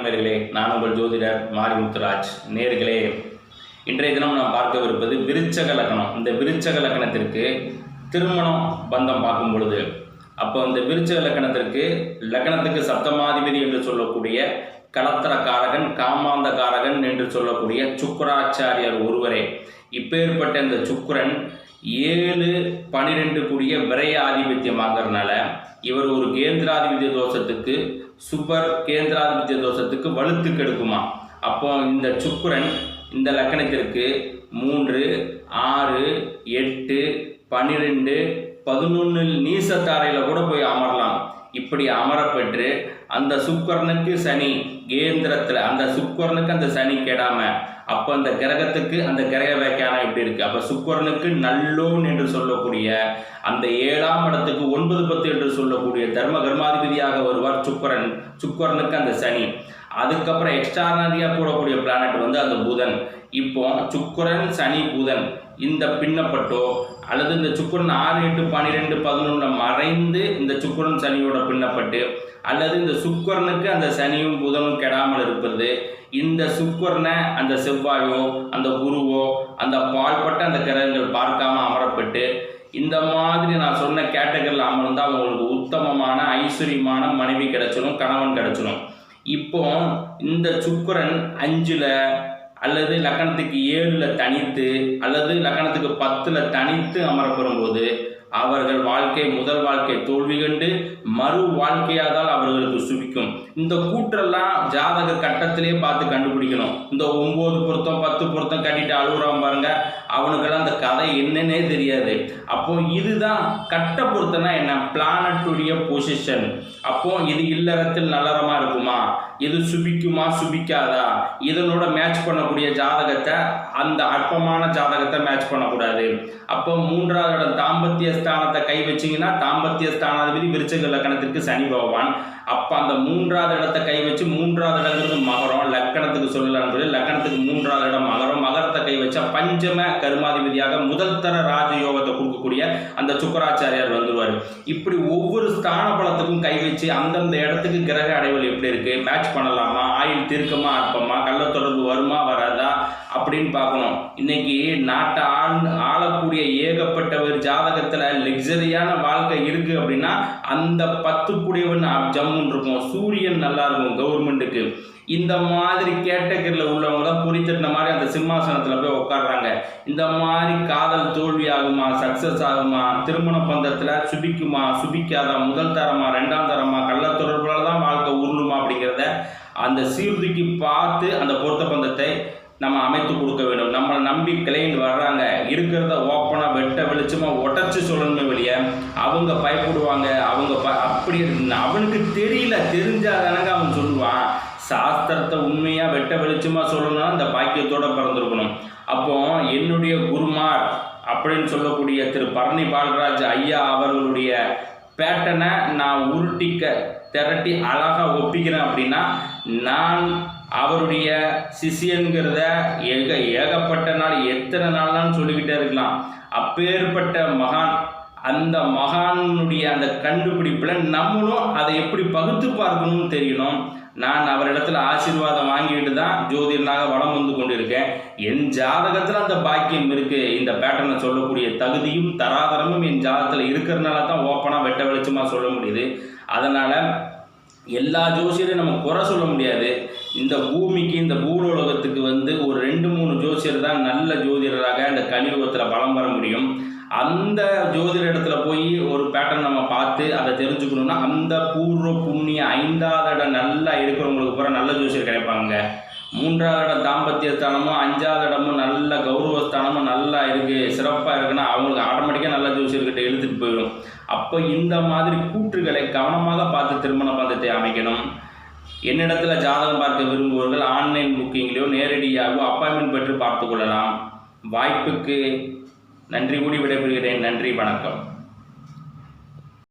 வணக்கம் நேர்களே நான் உங்கள் ஜோதிடர் மாரிமுத்துராஜ். நேர்களே இன்றைய தினம் நாம் பார்க்கவிருப்பது விருச்சக லக்கணம் இந்த விருச்சக லக்கணத்திற்கு திருமணம் பந்தம் பார்க்கும் பொழுது அப்போ இந்த விருச்சக லக்கணத்திற்கு லக்னத்துக்கு சப்தமாதிபதி என்று சொல்லக்கூடிய கடத்தரக்காரகன் காமாந்த காரகன் என்று சொல்லக்கூடிய சுக்கராச்சாரியர் ஒருவரே. இப்பேற்பட்ட இந்த சுக்கரன் ஏழு பனிரெண்டு கூடிய விரைய ஆதிபத்தியமாகறதுனால இவர் ஒரு கேந்திராதிபத்திய தோஷத்துக்கு சுபர் கேந்திராதிபத்திய தோஷத்துக்கு வலுத்து கெடுக்குமா? அப்போ இந்த சுக்கிரன் இந்த லக்கணத்திற்கு மூன்று ஆறு எட்டு பன்னிரெண்டு பதினொன்றில் நீசத்தாரையில் கூட போய் அமரலாம். இப்படி அமரப்பெற்று அந்த சுக்கரனுக்கு சனி கேந்திரத்தில் அந்த சுக்கரனுக்கு அந்த சனி கெடாம அப்போ அந்த கிரகத்துக்கு அந்த கிரக வியாக்கியானம் எப்படி இருக்கு? அப்போ சுக்கரனுக்கு நல்லோன் என்று சொல்லக்கூடிய அந்த ஏழாம் இடத்துக்கு ஒன்பது பத்து என்று சொல்லக்கூடிய தர்ம கர்மாதிபதியாக வருவார் சுக்கரன் சுக்கரனுக்கு அந்த சனி. அதுக்கப்புறம் எக்ஸ்ட்ரானரியாக கூடக்கூடிய பிளானட் வந்து அந்த புதன். இப்போ சுக்கரன் சனி புதன் இந்த பின்னப்பட்டோ அல்லது இந்த சுக்கரன் ஆறு எட்டு பன்னிரெண்டு பதினொன்று மறைந்து இந்த சுக்கரன் சனியோட பின்னப்பட்டு அல்லது இந்த சுக்கரனுக்கு அந்த சனியும் புதனும் கெடாமல் இருப்பது இந்த சுக்கரனை அந்த செவ்வாயோ அந்த குருவோ அந்த பால்பட்ட அந்த கிரகங்கள் பார்க்காம அமரப்பட்டு இந்த மாதிரி நான் சொன்ன கேட்டகரியில் அமர்ந்தால் உங்களுக்கு உத்தமமான ஐஸ்வர்யமான மனைவி கிடைச்சிடும் கணவன் கிடைச்சிடும் இப்போ இந்த சுக்கரன் அஞ்சில் அல்லது லக்கணத்துக்கு ஏழில் தனித்து அல்லது லக்கணத்துக்கு பத்தில் தனித்து அமரப்பெறும் போது அவர்கள் வாழ்க்கை முதல் வாழ்க்கை தோல்வி கண்டு மறு வாழ்க்கையாதால் அவர்களுக்கு சுபிக்கும். இந்த கூற்றெல்லாம் ஜாதக கட்டத்திலே பார்த்து கண்டுபிடிக்கணும். இந்த ஒன்பது பொருத்தம் பத்து பொருத்தம் கட்டிட்டு அழுகுறான் பாருங்க அவனுக்கெல்லாம் அந்த கதை என்னன்னே தெரியாது. அப்போ இதுதான் கட்ட பொருத்தம்னா என்ன? பிளானட்டுடைய பொசிஷன் அப்போ இது இல்லறத்தில் நல்லறமா இருக்குமா? இது சுபிக்குமா சுபிக்காதா? இதனோட மேட்ச் பண்ணக்கூடிய ஜாதகத்தை அந்த அற்பமான ஜாதகத்தை மேட்ச் பண்ணக்கூடாது. அப்போ மூன்றாவது இடம் தாம்பத்திய ஸ்தானத்தை கை வச்சீங்கன்னா தாம்பத்திய ஸ்தானாதிபதி விருச்சக லக்கணத்திற்கு சனி பகவான். அப்போ அந்த மூன்றாவது இடத்தை கை வச்சு மூன்றாவது இடங்கிறது மகரம். லக்கணத்துக்கு சொல்லலான்னு லக்கணத்துக்கு மூன்றாவது இடம் மகரம். மகரத்தை கை வச்சா பஞ்சம கருமாதிபதியாக முதல் தர ராஜயோகத்தை கொடுக்கக்கூடிய அந்த சுக்கராச்சாரியார் வந்துருவார். இப்படி ஒவ்வொரு ஸ்தான பலத்துக்கும் கை வச்சு அந்தந்த இடத்துக்கு கிரக அடைவல் எப்படி இருக்கு? மேட்ச் பண்ணலாமா? ஆயில் தீர்க்கமா அற்பமா கள்ள தொடர்பு வருமா வராது? அப்படின்னு பார்க்கணும். இன்னைக்கு நாட்டை ஆள் ஆளக்கூடிய ஏகப்பட்டவர் ஜாதகத்தில் லக்ஸரியான வாழ்க்கை இருக்குது அப்படின்னா அந்த பத்து கூடியவன் ஜம்முன் இருக்கும் சூரியன் நல்லா இருக்கும் கவர்மெண்ட்டுக்கு. இந்த மாதிரி கேட்டகரியில் உள்ளவங்க தான் குறித்தட்டின மாதிரி அந்த சிம்மாசனத்தில் போய் உட்காடுறாங்க இந்த மாதிரி காதல் தோல்வி ஆகுமா சக்ஸஸ் ஆகுமா திருமண பந்தத்தில் சுபிக்குமா சுபிக்காதா முதல் தரமா ரெண்டாம் தரமா கள்ள தொடர்புல தான் வாழ்க்கை உருளுமா அப்படிங்கிறத அந்த சீர்தூக்கி பார்த்து அந்த பொருத்த பந்தத்தை நம்ம அமைத்து கொடுக்க வேண்டும். நம்மளை நம்பி கிளைண்ட் வர்றாங்க. இருக்கிறத ஓப்பனாக வெட்ட வெளிச்சமாக உடச்சி சொல்லணுமே வெளியே அவங்க பயப்படுவாங்க. அவங்க ப அப்படி அவனுக்கு தெரியல. தெரிஞ்சாதானங்க அவன் சொல்லுவான். சாஸ்திரத்தை உண்மையாக வெட்ட வெளிச்சமாக சொல்லணும்னா இந்த பாக்கியத்தோடு பிறந்திருக்கணும். அப்போ என்னுடைய குருமார் அப்படின்னு சொல்லக்கூடிய திரு பரணி பால்ராஜ் ஐயா அவர்களுடைய பேட்டனை நான் உருட்டிக்க திரட்டி அழகாக ஒப்பிக்கிறேன் அப்படின்னா நான் அவருடைய சிஷியனுங்கிறத ஏக ஏகப்பட்ட நாள் எத்தனை நாள்லாம் சொல்லிக்கிட்டே இருக்கலாம். அப்பேற்பட்ட மகான் அந்த மகானுடைய அந்த கண்டுபிடிப்பில் நம்மளும் அதை எப்படி பகுத்து பார்க்கணும்னு தெரியணும். நான் அவரிடத்துல ஆசீர்வாதம் வாங்கிட்டு தான் ஜோதிடனாக வளம் வந்து கொண்டிருக்கேன். என் ஜாதகத்தில் அந்த பாக்கியம் இருக்கு. இந்த பேட்டர்னை சொல்லக்கூடிய தகுதியும் தராதரமும் என் ஜாதகத்தில் இருக்கிறதுனால தான் ஓப்பனாக வெட்ட வெளிச்சமாக சொல்ல முடியுது. அதனால் எல்லா ஜோசியரையும் நம்ம குறை சொல்ல முடியாது. இந்த பூமிக்கு இந்த பூலோலகத்துக்கு வந்து ஒரு ரெண்டு மூணு ஜோசியர் தான் நல்ல ஜோதிடராக இந்த கலியுகத்தில் பலம் பெற முடியும். அந்த ஜோதிட இடத்துல போய் ஒரு பேட்டர்ன் நம்ம பார்த்து அதை தெரிஞ்சுக்கணும்னா அந்த பூர்வ புண்ணிய ஐந்தாவது இடம் நல்லா இருக்கிறவங்களுக்கு பூரா நல்ல ஜோசியர் கிடைப்பாங்க. மூன்றாவது இடம் தாம்பத்திய ஸ்தானமும் அஞ்சாவது இடமும் நல்ல கௌரவ ஸ்தானமும் நல்லா இருக்குது சிறப்பாக இருக்குன்னா அவங்களுக்கு ஆட்டோமேட்டிக்காக நல்ல ஜோசியர்கிட்ட எழுதிட்டு போயிடும். அப்போ இந்த மாதிரி கூற்றுகளை கவனமாக பார்த்து திருமண பந்தத்தை அமைக்கணும். என்னிடத்துல ஜாதகம் பார்க்க விரும்புபவர்கள் ஆன்லைன் புக்கிங்லேயோ நேரடியாகவோ அப்பாயின்மெண்ட் பெற்று பார்த்து கொள்ளலாம். வாய்ப்புக்கு நன்றி கூடி விடைபெறுகிறேன். நன்றி வணக்கம்.